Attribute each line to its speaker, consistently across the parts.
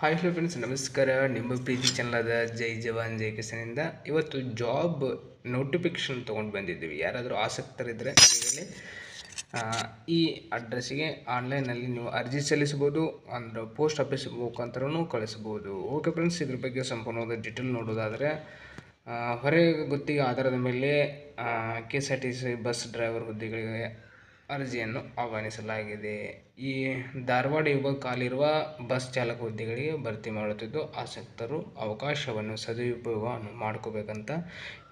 Speaker 1: Hi hello friends ನಮಸ್ಕಾರ. ನಿಮ್ಮ ಪ್ರೀತಿ ಚಾನಲಾದ ಜೈ ಜವಾನ್, ಜೈ ಕಿಸನಿಂದ ಇವತ್ತು ಜಾಬ್ ನೋಟಿಫಿಕೇಶನ್ ತೊಗೊಂಡು ಬಂದಿದ್ದೀವಿ. ಯಾರಾದರೂ ಆಸಕ್ತರಿದ್ದರೆ ಈಗಲೇ ಈ ಅಡ್ರೆಸ್ಸಿಗೆ ಆನ್ಲೈನಲ್ಲಿ ನೀವು ಅರ್ಜಿ ಸಲ್ಲಿಸ್ಬೋದು ಅಂದರೆ ಪೋಸ್ಟ್ ಆಫೀಸ್ ಮುಖಾಂತರನೂ ಕಳಿಸ್ಬೋದು ಓಕೆ ಫ್ರೆಂಡ್ಸ್ ಇದ್ರ ಬಗ್ಗೆ ಸಂಪೂರ್ಣವಾದ ಡೀಟೇಲ್ ನೋಡೋದಾದರೆ ಹೊರಗೆ ಹೊರೆ ಗುತ್ತಿಗೆ ಆಧಾರದ ಮೇಲೆ K S R T C bus driver ಹುದ್ದೆಗಳಿಗೆ ಅರ್ಜಿಯನ್ನು ಆಹ್ವಾನಿಸಲಾಗಿದೆ. ಈ ಧಾರವಾಡ ಯುವ ಕಾಲಿರುವ ಬಸ್ ಚಾಲಕ ಹುದ್ದೆಗಳಿಗೆ ಭರ್ತಿ ಮಾಡುತ್ತಿದ್ದು, ಆಸಕ್ತರು ಅವಕಾಶವನ್ನು ಸದುಪಯೋಗವನ್ನು ಮಾಡ್ಕೋಬೇಕಂತ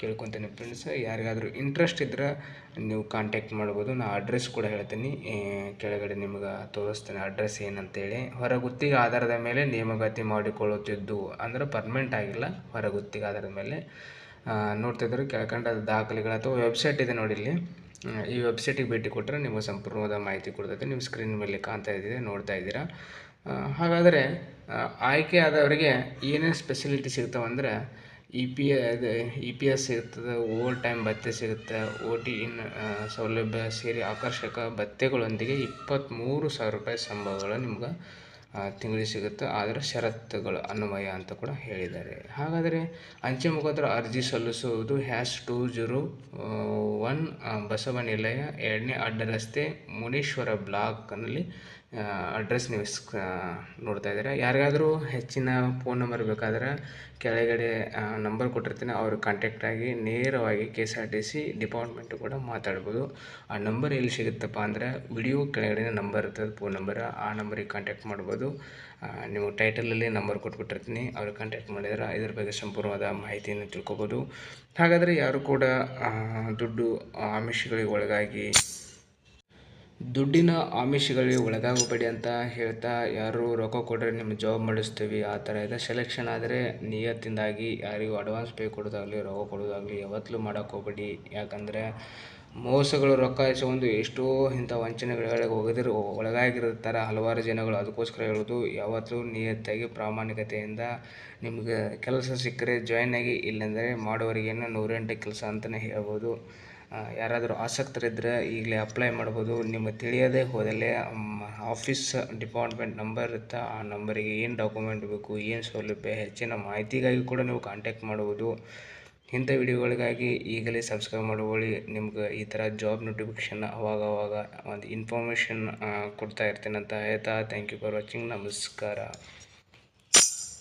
Speaker 1: ಕೇಳ್ಕೊತೀನಿ ಫ್ರೆಂಡ್ಸ್ ಯಾರಿಗಾದರೂ ಇಂಟ್ರೆಸ್ಟ್ ಇದ್ದರೆ ನೀವು ಕಾಂಟ್ಯಾಕ್ಟ್ ಮಾಡ್ಬೋದು. ನಾ ಅಡ್ರೆಸ್ ಕೂಡ ಹೇಳ್ತೀನಿ. ಕೆಳಗಡೆ ನಿಮ್ಗೆ ತೋರಿಸ್ತೇನೆ ಅಡ್ರೆಸ್ ಏನಂತೇಳಿ. ಹೊರಗುತ್ತಿಗೆ ಆಧಾರದ ಮೇಲೆ ನೇಮಕಾತಿ ಮಾಡಿಕೊಳ್ಳುತ್ತಿದ್ದು ಅಂದರೆ ಪರ್ಮನೆಂಟ್ ಆಗಿಲ್ಲ. ಹೊರಗುತ್ತಿಗೆ ಆಧಾರದ ಮೇಲೆ ಆ, ನೋಡ್ತಿದ್ರೆ ಕೆಳಕಂಡ ದಾಖಲೆಗಳು ಅಥವಾ ವೆಬ್ಸೈಟ್ ಇದೆ ನೋಡಿ ಇಲ್ಲಿ. ಈ ವೆಬ್ಸೈಟಿಗೆ ಭೇಟಿ ಕೊಟ್ಟರೆ ನಿಮಗೆ ಸಂಪೂರ್ಣವಾದ ಮಾಹಿತಿ ಕೊಡ್ತೈತೆ. ನಿಮ್ಮ ಸ್ಕ್ರೀನ್ ಮೇಲೆ ಕಾಣ್ತಾ ಇದ್ದೀರಿ ನೋಡ್ತಾ ಇದ್ದೀರಾ? ಹಾಗಾದರೆ ಆಯ್ಕೆ ಆದವರಿಗೆ ಏನೇನು speciality ಸಿಗ್ತಾವಂದರೆ E P E P S ಸಿಗ್ತದೆ ಓವರ್ ಟೈಮ್ ಭತ್ಯೆ ಸಿಗುತ್ತೆ ಓ ಟಿ ಇನ್ ಸೌಲಭ್ಯ ಸೇರಿ ಆಕರ್ಷಕ ಭತ್ಯೆಗಳೊಂದಿಗೆ ಇಪ್ಪತ್ತ್ಮೂರು ಸಾವಿರ ರೂಪಾಯಿ ಸಂಬಳಗಳು ನಿಮ್ಗೆ ತಿಂಗಳಿಗೆ ಸಿಗುತ್ತೆ. ಆದರೆ ಷರತ್ತುಗಳು, ಅನ್ವಯ ಅಂತ ಕೂಡ ಹೇಳಿದ್ದಾರೆ. ಹಾಗಾದರೆ ಅಂಚೆ ಮುಖಾಂತರ ಅರ್ಜಿ ಸಲ್ಲಿಸುವುದು hash two zero one Basava Nilaya, ಎರಡನೇ ಅಡ್ಡ ರಸ್ತೆ ಮುನೀಶ್ವರ ಬ್ಲಾಕ್ನಲ್ಲಿ ಅಡ್ರೆಸ್ ನೀವು ನೋಡ್ತಾ ಇದ್ದೀರಾ. ಯಾರಿಗಾದರೂ ಹೆಚ್ಚಿನ ಫೋನ್ ನಂಬರ್ ಬೇಕಾದ್ರೆ ಕೆಳಗಡೆ ನಂಬರ್ ಕೊಟ್ಟಿರ್ತೀನಿ. ಅವ್ರು ಕಾಂಟ್ಯಾಕ್ಟ್ ಆಗಿ ನೇರವಾಗಿ K S R T C department ಕೂಡ ಮಾತಾಡ್ಬೋದು. ಆ ನಂಬರ್ ಎಲ್ಲಿ ಸಿಗುತ್ತಪ್ಪ ಅಂದರೆ ವಿಡಿಯೋ ಕೆಳಗಡೆ ನಂಬರ್ ಇರ್ತದೆ ಫೋನ್ ನಂಬರ್ ಆ ನಂಬರಿಗೆ ಕಾಂಟ್ಯಾಕ್ಟ್ ಮಾಡ್ಬೋದು. ನೀವು ಟೈಟಲಲ್ಲಿ ನಂಬರ್ ಕೊಟ್ಬಿಟ್ಟಿರ್ತೀನಿ. ಅವ್ರಿಗೆ ಕಾಂಟ್ಯಾಕ್ಟ್ ಮಾಡಿದ್ರೆ ಇದ್ರ ಬಗ್ಗೆ ಸಂಪೂರ್ಣವಾದ ಮಾಹಿತಿಯನ್ನು ತಿಳ್ಕೊಬೋದು. ಹಾಗಾದರೆ ಯಾರು ಕೂಡ ದುಡ್ಡು ಆಮಿಷಗಳಿಗೆ ಒಳಗಾಗಿ ದುಡ್ಡಿನ ಆಮಿಷಗಳಿಗೆ ಒಳಗಾಗಬೇಡಿ ಅಂತ ಹೇಳ್ತಾ ಯಾರು ರೊಕ್ಕ ಕೊಟ್ಟರೆ ನಿಮ್ಮ ಜಾಬ್ ಮಾಡಿಸ್ತೀವಿ, ಆ ಥರ ಎಲ್ಲ ಸೆಲೆಕ್ಷನ್ ಆದರೆ ನಿಯತ್ತಿಂದಾಗಿ ಯಾರಿಗೂ ಅಡ್ವಾನ್ಸ್ ಪೇ ಕೊಡೋದಾಗಲಿ, ರೊಕ್ಕ ಕೊಡೋದಾಗಲಿ ಯಾವತ್ತೂ ಮಾಡೋಕೆ ಹೋಗ್ಬೇಡಿ. ಯಾಕಂದರೆ ಮೋಸಗಳು, ರೊಕ್ಕ ಇಸ್ಕೊಂಡು ಎಷ್ಟೋ ಇಂಥ ವಂಚನೆಗಳಿಗೆ ಹೋಗಿದ್ರು ಒಳಗಾಗಿರ್ತಾರೆ ಹಲವಾರು ಜನಗಳು. ಅದಕ್ಕೋಸ್ಕರ ಹೇಳೋದು, ಯಾವತ್ತೂ ನಿಯತ್ತಾಗಿ ಪ್ರಾಮಾಣಿಕತೆಯಿಂದ ನಿಮಗೆ ಕೆಲಸ ಸಿಕ್ಕರೆ ಜಾಯ್ನ್ ಆಗಿ, ಇಲ್ಲಾಂದರೆ ಮಾಡೋರಿಗೇನು ನೂರೆಂಟು ಕೆಲಸ ಅಂತಲೇ ಹೇಳ್ಬೋದು. ಯಾರಾದರೂ ಆಸಕ್ತರಿದ್ದರೆ ಈಗಲೇ ಅಪ್ಲೈ ಮಾಡ್ಬೋದು. ನಿಮಗೆ ತಿಳಿಯದೇ ಹೋದಲ್ಲಿ ಆಫೀಸ್ ಡಿಪಾರ್ಟ್ಮೆಂಟ್ ನಂಬರ್ ಇರುತ್ತೆ ಆ ನಂಬರಿಗೆ ಏನು ಡಾಕ್ಯುಮೆಂಟ್ ಬೇಕು, ಏನು ಸೌಲಭ್ಯ, ಹೆಚ್ಚಿನ ಮಾಹಿತಿಗಾಗಿ ಕೂಡ ನೀವು ಕಾಂಟ್ಯಾಕ್ಟ್ ಮಾಡ್ಬೋದು. ಇಂಥ ವಿಡಿಯೋಗಳಿಗಾಗಿ ಈಗಲೇ ಸಬ್ಸ್ಕ್ರೈಬ್ ಮಾಡ್ಕೊಳ್ಳಿ. ನಿಮ್ಗೆ ಈ ಥರ ಜಾಬ್ ನೋಟಿಫಿಕೇಷನ್ ಅವಾಗ ಅವಾಗ ಒಂದು ಇನ್ಫಾರ್ಮೇಷನ್ ಕೊಡ್ತಾ ಇರ್ತೀನಿ ಅಂತ ಹೇಳ್ತಾ ಥ್ಯಾಂಕ್ ಯು ಫಾರ್ ವಾಚಿಂಗ್ ನಮಸ್ಕಾರ.